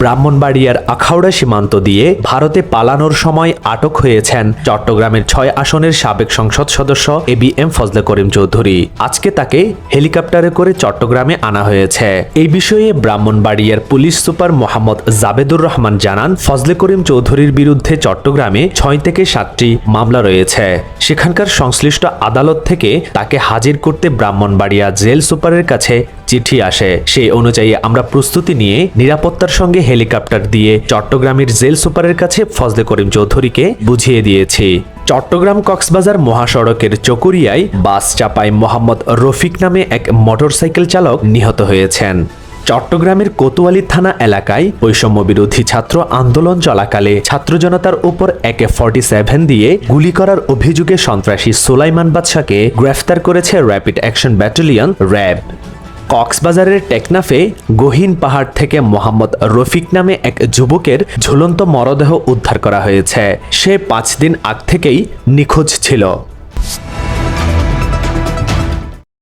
ব্রাহ্মণবাড়িয়ার আখাউড়া সীমান্ত দিয়ে ভারতে পালানোর সময় আটক হয়েছেন চট্টগ্রামের ছয় আসনের সাবেক সংসদ সদস্য A B M Fazle Karim Chowdhury. আজকে তাকে হেলিকপ্টারে করে চট্টগ্রামে আনা হয়েছে। এই বিষয়ে ব্রাহ্মণবাড়িয়ার পুলিশ সুপার মোহাম্মদ জাবেদুর রহমান জানান, ফজলে করিম চৌধুরীর বিরুদ্ধে চট্টগ্রামে ছয় থেকে সাতটি মামলা রয়েছে। সেখানকার সংশ্লিষ্ট আদালত থেকে তাকে হাজির করতে ব্রাহ্মণবাড়িয়া জেল সুপারের কাছে চিঠি আসে। সেই অনুযায়ী আমরা প্রস্তুতি নিয়ে নিরাপত্তার সঙ্গে হেলিকপ্টার দিয়ে চট্টগ্রামের জেল সুপারের কাছে ফজলে করিম চৌধুরীকে বুঝিয়ে দিয়েছি। চট্টগ্রাম কক্সবাজার মহাসড়কের চকুরিয়ায় বাস চাপায় মোহাম্মদ রফিক নামে এক মোটরসাইকেল চালক নিহত হয়েছেন। চট্টগ্রামের কোতোয়ালি থানা এলাকায় বৈষম্য বিরোধী ছাত্র আন্দোলন চলাকালে ছাত্র জনতার উপর একে ফর্টি সেভেন দিয়ে গুলি করার অভিযোগে সন্ত্রাসী সোলাইমান বাদশাকে গ্রেফতার করেছে র্যাপিড অ্যাকশন ব্যাটালিয়ন র্যাব। কক্সবাজারের টেকনাফে গহীন পাহাড় থেকে মোহাম্মদ রফিক নামে এক যুবকের ঝুলন্ত মরদেহ উদ্ধার করা হয়েছে। সে পাঁচ দিন আগ থেকেই নিখোঁজ ছিল।